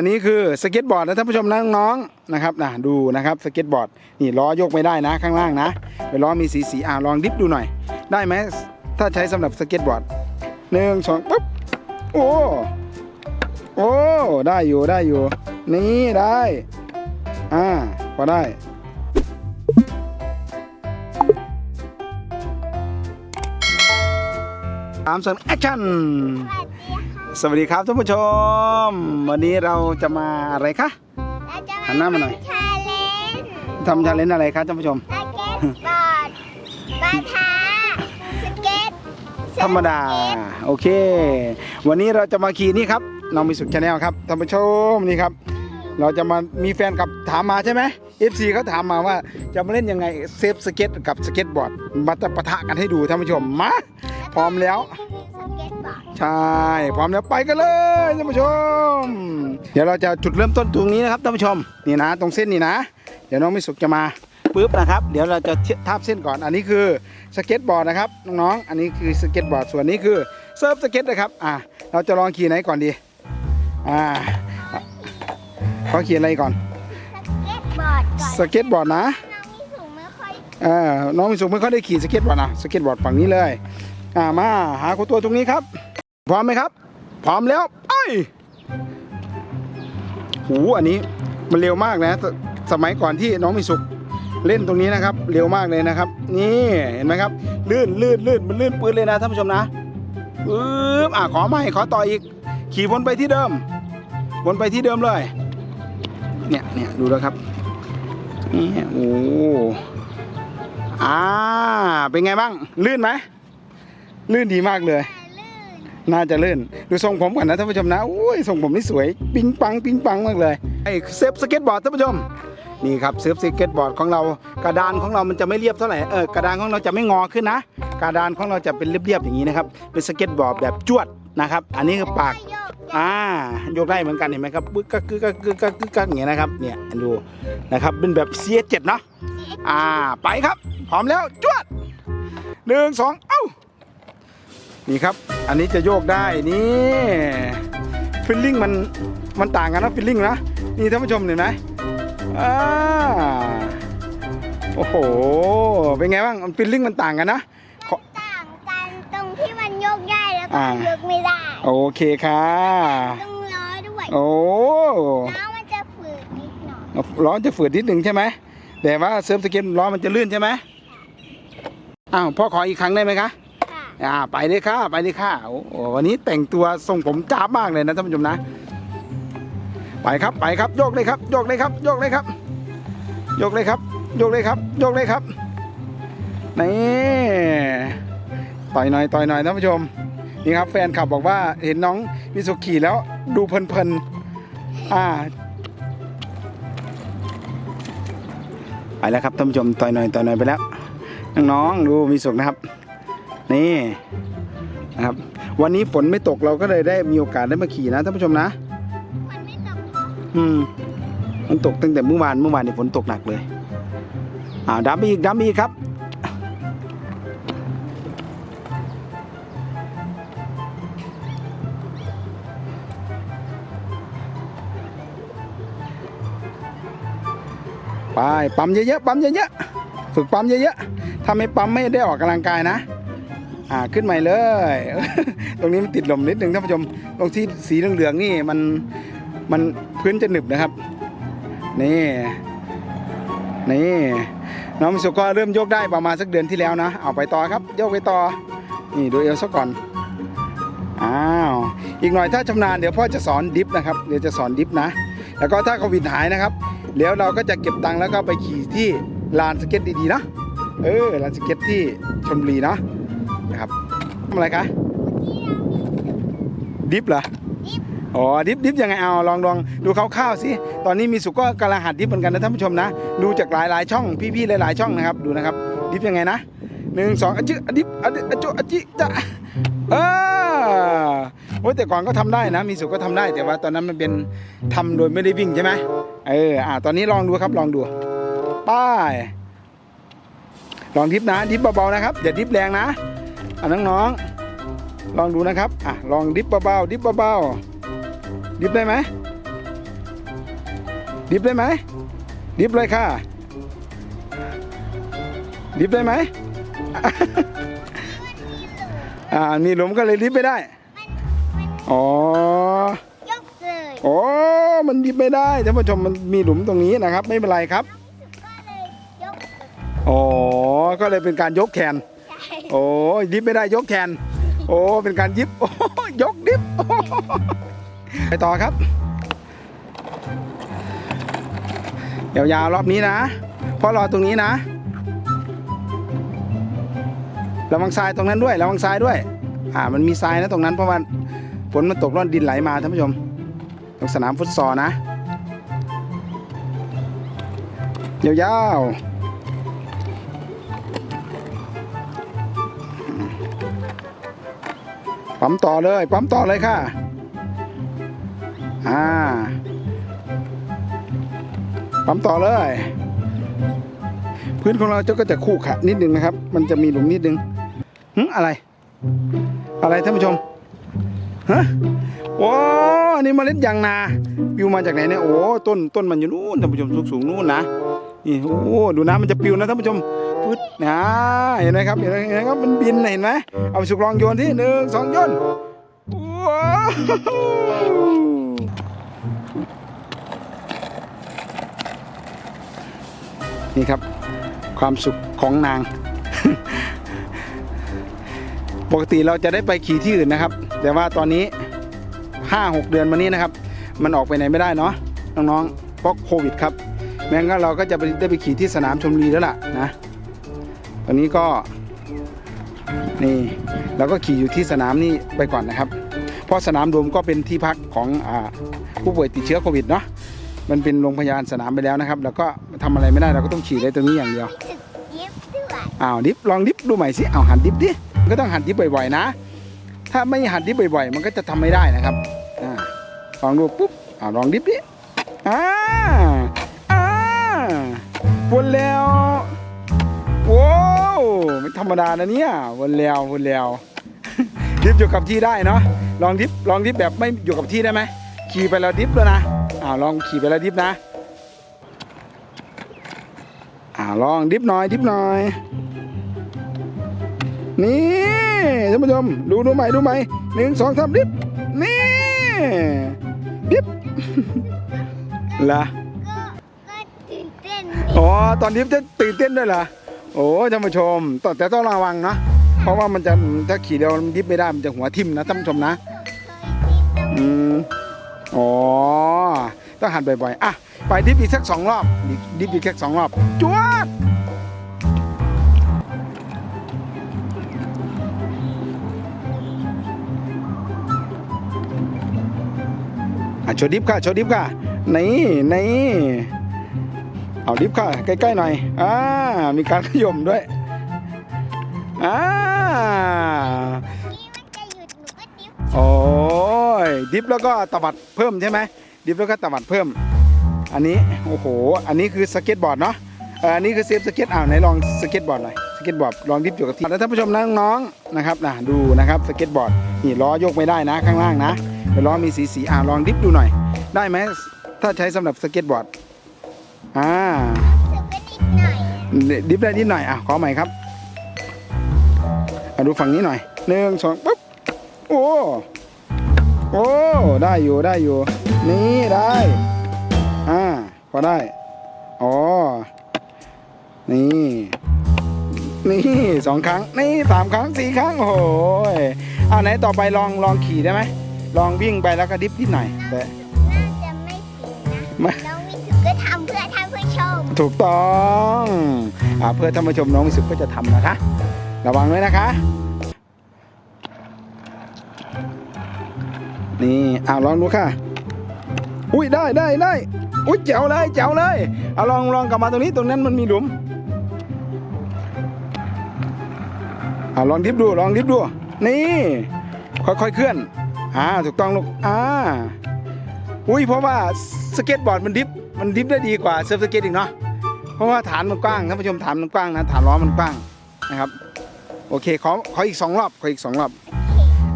อันนี้คือสเก็ตบอร์ดนะท่านผู้ชมนะน้องๆนะครับนะดูนะครับสเก็ตบอร์ดนี่ล้อยกไม่ได้นะข้างล่างนะเป็นล้อมีสีสีอ่าลองดิฟดูหน่อย ได้ไหมถ้าใช้สำหรับสเก็ตบอร์ดหนึ่งสองปุ๊บโอ้โอ้ได้อยู่ได้อยู่ นี่ได้อ่าพอได้สามสองแอคชั่น สวัสดีครับท่านผู้ชม วันนี้เราจะมาอะไรคะเราจะหันหน้ามาหน่อยชาเลนจ์ทำชาเลนจ์อะไรครับท่านผู้ชมสเก็ตบอร์ดปาท้าสเก็ตธรรมดาโอเค วันนี้เราจะมาขี่นี่ครับน้องมีสุขชาแนลครับท่านผู้ชมนี่ครับ เราจะมามีแฟนกับถามมาใช่ไหม FC เขาถามมาว่าจะมาเล่นยังไงเซฟสเก็ตกับสเก็ตบอร์ดมาจะปะทะกันให้ดูท่านผู้ชมมาพร้อมแล้วสเก็ตบอร์ด ใช่ พร้อมแล้วไปกันเลยท่านผู้ชม เดี๋ยวเราจะจุดเริ่มต้นตรงนี้นะครับท่านผู้ชม นี่นะ ตรงเส้นนี่นะ เดี๋ยวน้องมิสุกจะมาปุ๊บนะครับ เดี๋ยวเราจะทาบเส้นก่อน อันนี้คือสเก็ตบอร์ดนะครับน้องๆ อันนี้คือสเก็ตบอร์ด ส่วนนี้คือเซิร์ฟสเก็ตนะครับ อ่าเราจะลองขี่ไหนก่อนดี อ่าขอขี่อะไรก่อน สเก็ตบอร์ดก่อนสเก็ตบอร์ดนะน้องมีสูงไม่ค่อยเอ่าน้องมิสุไม่ค่อยได้ขี่สเก็ตบอร์ดนะ สเก็ตบอร์ดฝั่งนี้เลย อ่ามาหาคุณตัวตรงนี้ครับ พร้อมไหมครับ พร้อมแล้วไปหูอันนี้มันเร็วมากนะ สมัยก่อนที่น้องมิสุกเล่นตรงนี้นะครับ เร็วมากเลยนะครับ นี่เห็นไหมครับ ลื่นลื่นลื่นมันลื่นปืนเลยนะท่านผู้ชมนะปึ๊บอะขอไม่ขอต่ออีก ขี่วนไปที่เดิม วนไปที่เดิมเลย เนี่ยเนี่ยดูแล้วครับนี่โอ้อ่าเป็นไงบ้าง ลื่นไหม ลื่นดีมากเลยแต่ลื่นน่าจะลื่น ดูทรงผมก่อนนะท่านผู้ชมนะโอ้ยทรงผมนี่สวย ปิ๊งปังปิ๊งปังมากเลยไอ้เซฟสเก็ตบอร์ดท่านผู้ชมนี่ครับเซฟสเก็ตบอร์ดของเรากระดานของเรามันจะไม่เรียบเท่าไหร่เออกระดานของเราจะไม่งอขึ้นนะกระดานของเราจะเป็นเรียบๆอย่างนี้นะครับเป็นสเก็ตบอร์ดแบบจวดนะครับ อันนี้คือปากโยกอ่ายกได้เหมือนกันเห็นไหมครับปึ๊กกักกึกกักกึกกักกึกกักอย่างเงี้ยนะครับเนี่ยดูนะครับเป็นแบบ C7 เนาะอ่าไปครับพร้อมแล้วจวดหนึ่งสองเอ้า นี่ครับ อันนี้จะโยกได้นี่ฟิลลิ่งมันมันต่างกันนะฟิลลิ่งนะนี่ท่านผู้ชมเห็นไหมอ่าโอ้โหเป็นไงบ้างฟิลลิ่งมันต่างกันนะขอต่างกันตรงที่มันโยกได้แล้วก็อ่ายกไม่ได้โอเคค่ะต้องล้อด้วยโอ้น้องมันจะฝืดนิดหน่อยล้อจะฝืดนิดหนึ่งใช่ไหมแต่ว่าเซิร์ฟสเก็ตล้อมันจะลื่นใช่ไหมอ้าวพ่อขออีกครั้งได้ไหมคะค่ะ อ่าไปเลยค่ะไปเลยค่ะโอ้โหวันนี้แต่งตัวทรงผมจ้าบมากเลยนะท่านผู้ชมนะ ไปครับไปครับโยกเลยครับโยกเลยครับโยกเลยครับโยกเลยครับโยกเลยครับโยกเลยครับนี่ต่อยหน่อยต่อยหน่อยท่านผู้ชมนี่ครับแฟนขับบอกว่าเห็นน้องมิสุขี่แล้วดูเพลินๆอ่าไปแล้วครับท่านผู้ชมต่อยหน่อยต่อยหน่อยไปแล้วน้องๆดูมีสุขนะครับ นี่นะครับ วันนี้ฝนไม่ตกเราก็เลยได้มีโอกาสได้มาขี่นะท่านผู้ชมนะมันไม่ตกอืม มันตกตั้งแต่เมื่อวานเมื่อวานนี่ฝนตกหนักเลยอ้าวดับไปอีกดับไปอีกครับ ไปปั๊มเยอะๆปั๊มเยอะๆฝึกปั๊มเยอะๆถ้าไม่ปั๊มไม่ได้ออกกำลังกายนะ อ่าขึ้นใหม่เลย ตรงนี้มันติดลมนิดนึงท่านผู้ชม ตรงที่สีเหลืองๆนี่มันมันพื้นจะหนึบนะครับ นี่นี่น้องมิสุก็เริ่มโยกได้ประมาณสักเดือนที่แล้วนะ เอาไปต่อครับโยกไปต่อ นี่ดูเอวซะก่อน อ้าว อีกหน่อยถ้าชำนาญเดี๋ยวพ่อจะสอนดิฟนะครับ เดี๋ยวจะสอนดิฟนะ แล้วก็ถ้าโควิดหายนะครับ เดี๋ยวเราก็จะเก็บตังค์แล้วก็ไปขี่ที่ลานสเก็ตดีๆนะ เออลานสเก็ตที่ชลบุรีนะ นะครับทำอะไรคะดิฟเหรออ๋อดิฟดิฟยังไงเอาลองลองดูคร่าวๆสิตอนนี้มีสุก็กำลังหัดดิฟเหมือนกันนะท่านผู้ชมนะ ดูจากหลายหลายๆช่องพี่ๆหลายๆช่องนะครับ ดูนะครับ ดิฟยังไงนะหนึ่งสองอะจิอะดิฟอะดิอะจุอะจิจะเออโอ้ยแต่ก่อนก็ทำได้นะ มีสุก็ทำได้แต่ว่าตอนนั้นมันเป็นทำโดยไม่ได้วิ่งใช่ไหมเอออ่าตอนนี้ลองดูครับลองดูป้ายลองดิฟนะดิฟเบาๆนะครับอย่าดิฟแรงนะ อ่าน้องๆ ลองดูนะครับ อะ ลองดิฟเบาๆดิฟเบาๆดิฟได้ไหมดิฟได้ไหมดิฟเลยค่ะ ดิฟได้ไหมอ่า มีหลุมก็เลยดิฟไม่ได้ อ๋อยกเลยโอ้มันดิบไม่ได้ท่านผู้ชมมันมีหลุมตรงนี้นะครับ ไม่เป็นไรครับก็เลยยกอ๋อ ก็เลยเป็นการยกแขนใช่ โอ้ดิบไม่ได้ยกแขนโอ้เป็นการยิบโอ้ยกดิบไปต่อครับยาวๆรอบนี้นะเพราะรอตรงนี้นะระวังทรายตรงนั้นด้วยระวังทรายด้วย อ่ามันมีทรายนะตรงนั้นเพราะว่าฝนมันตกร่อนดินไหลมาท่านผู้ชมตรงสนามฟุตซอลนะยาวๆ ปั๊มต่อเลย ปั๊มต่อเลยค่ะ อ่า ปั๊มต่อเลย พื้นของเราจะก็จะคู่ขะนิดนึงนะครับ มันจะมีหลุมนิดนึงหึอะไร อะไรท่านผู้ชม ฮะโอ้อันนี้เมล็ดยางนาปิวมาจากไหนเนี่ย โอ้ ต้น ต้นมันอยู่นู่นท่านผู้ชมสูงสูงนู่นนะ นี่โอ้ดูน้ำมันจะปิวนะท่านผู้ชมปึ๊ดนะเห็นไหมครับเห็นไหมครับมันบินเห็นไหมเอาไปสุกลองโยนที่หนึ่งสองโยนว้าวนี่ครับความสุขของนาง ปกติเราจะได้ไปขี่ที่อื่นนะครับ แต่ว่าตอนนี้ 5 6 เดือนมานี้นะครับ มันออกไปไหนไม่ได้เนาะน้องๆเพราะโควิดครับ แม้งั้นเราก็จะไปได้ไปขี่ที่สนามชมรีแล้วล่ะนะตอนนี้ก็นี่เราก็ขี่อยู่ที่สนามนี่ไปก่อนนะครับ เพราะสนามรวมก็เป็นที่พักของอผู้ป่วยติดเชื้อโควิดเนาะมันเป็นโรงพยาบาลสนามไปแล้วนะครับแล้วก็ทำอะไรไม่ได้เราก็ต้องขี่ได้ตรงนี้อย่างเดียวอ้าวดิฟลองดิฟดูใหม่สิเอาหันดิฟดิก็ต้องหันดิฟบ่อยๆนะ ถ้าไม่หันดิฟบ่อยๆ มันก็จะทำไม่ได้นะครับอ่าลองดูปุ๊บอ้าวลองดิฟดิอ่าอ่า วนแล้วโว้วไม่ธรรมดานะเนี่ยวนแล้ววนแล้วดิฟอยู่กับที่ได้เนาะลองดิฟลองดิฟแบบไม่อยู่กับที่ได้ไหมขี่ไปแล้วดิฟแล้วนะอ้าวลองขี่ไปแล้วดิฟนะอ้าวลองดิฟหน่อยดิฟหน่อยนี่ท่านผู้ชมดูดูใหม่ดูใหม่หนึ่งสองสามดิฟนี่ดิฟละก็ก็ตื่นเต้น อ๋อตอนดิฟจะตื่นเต้นด้วยเหรอโอ้ท่านผู้ชมแต่ต้องระวังนะเพราะว่ามันจะถ้าขี่เร็วมันดิฟไม่ได้มันจะหัวทิ่มนะท่านผู้ชมนะอืมอ๋อต้องหันบ่อยๆอะไปดิฟอีกสักสองรอบดิฟอีกสักสองรอบจวดอะโชว์ดิฟค่ะโชว์ดิฟค่ะนี่นี่ เอาดิฟค่ะใกล้ๆหน่อยอ่ามีการขย่มด้วยอ่านี่มันจะหยุดหนูก็ดิบโอ้ยดิฟแล้วก็ตวัดเพิ่มใช่ไหมดิฟแล้วก็ตวัดเพิ่ม อันนี้โอ้โหอันนี้คือสเก็ตบอร์ดเนาะเอ่ออันนี้คือเซฟสเก็ตอ้าวไหนลองสเก็ตบอร์ดหน่อยสเก็ตบอร์ดลองดิฟอยู่กับที่แล้วท่านผู้ชมนะน้องๆนะครับนะดูนะครับสเก็ตบอร์ดนี่ล้อยกไม่ได้นะข้างล่างนะเดี๋ยวล้อมีสีสีๆอ่าลองดิฟดูหน่อย ได้ไหมถ้าใช้สำหรับสเก็ตบอร์ด อ่ารู้สึกก็นิดหน่อยอะดิฟได้นิดหน่อยอะขอใหม่ครับมาดูฝั่งนี้หน่อยหนึ่งสองปุ๊บโอ้โอ้ได้อยู่ได้อยู่ นี่ได้อ่าพอได้อ๋อนี่นี่สองครั้งนี่สามครั้งสี่ครั้งโอ้โหเอาไหนต่อไปลองลองขี่ได้ไหมลองวิ่งไปแล้วก็ดิฟนิดหน่อยแต่น่าจะไม่ถึงไม่นะน้องวิสุทธ์ก็ทำ ถูกต้องอ่าเพื่อท่านผู้ชมน้องมิสุก็จะทำนะคะ ระวังด้วยนะคะ นี่อ่าลองดูค่ะ อุ้ยได้ได้ได้อุ้ยแจ๋วเลยแจ๋วเลยเอาลองลองกลับมาตรงนี้ตรงนั้นมันมีหลุมอ่าลองดิฟดูลองดิฟดู นี่ ค่อยๆเคลื่อน อ่าถูกต้องลูกอ่า อุ้ยเพราะว่าสเก็ตบอร์ดมันดิฟมันดิฟได้ดีกว่าเซิร์ฟสเก็ตอีกเนาะเพราะว่าฐานมันกว้างท่านผู้ชมฐานมันกว้างนะฐานล้อมันกว้างนะครับโอเคขอขออีกสองรอบขออีกสองรอบ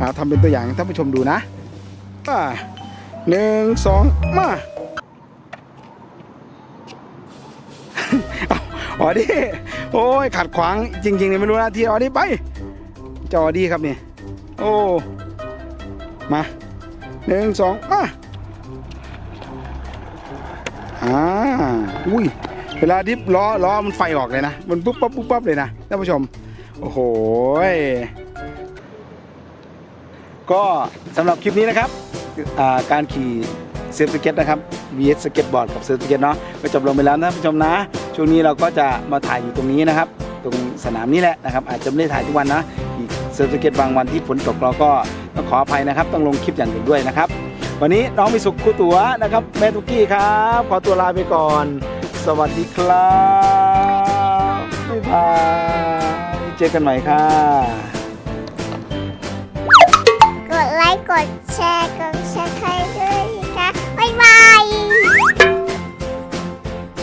อ่าทำเป็นตัวอย่างท่านผู้ชมดูนะหนึ่งสองมาอดี้โอ้ยขัดขวางจริงๆเนี่ยไม่รู้หน้าที่ออดี้ไปจอดี้ครับเนี่ยโอ้มาหนึ่งสองมา อ่าอุ้ยเวลาดิฟล้อล้อมันไฟออกเลยนะ มันปุ๊บปั๊บปุ๊บปั๊บเลยนะท่านผู้ชม โอ้โหก็สำหรับคลิปนี้นะครับการขี่เซิร์ฟสเก็ตนะครับ vs สเก็ตบอร์ดกับเซิร์ฟสเก็ตเนาะก็จบลงไปแล้วนะท่านผู้ชมนะ ช่วงนี้เราก็จะมาถ่ายอยู่ตรงนี้นะครับ ตรงสนามนี้แหละนะครับ อาจจะไม่ได้ถ่ายทุกวันนะอีกเซิร์ฟสเก็ตบางวันที่ฝนตกเราก็ต้องขออภัยนะครับ ต้องลงคลิปอย่างอื่นด้วยนะครับ วันนี้น้องมิสุขคู่ตัวนะครับ แม่ทุกกี้ครับ ขอตัวลาไปก่อน สวัสดีครับบ๊ายบายเจอกันใหม่ค่ะ กดไลค์กดแชร์กดแชร์ใคร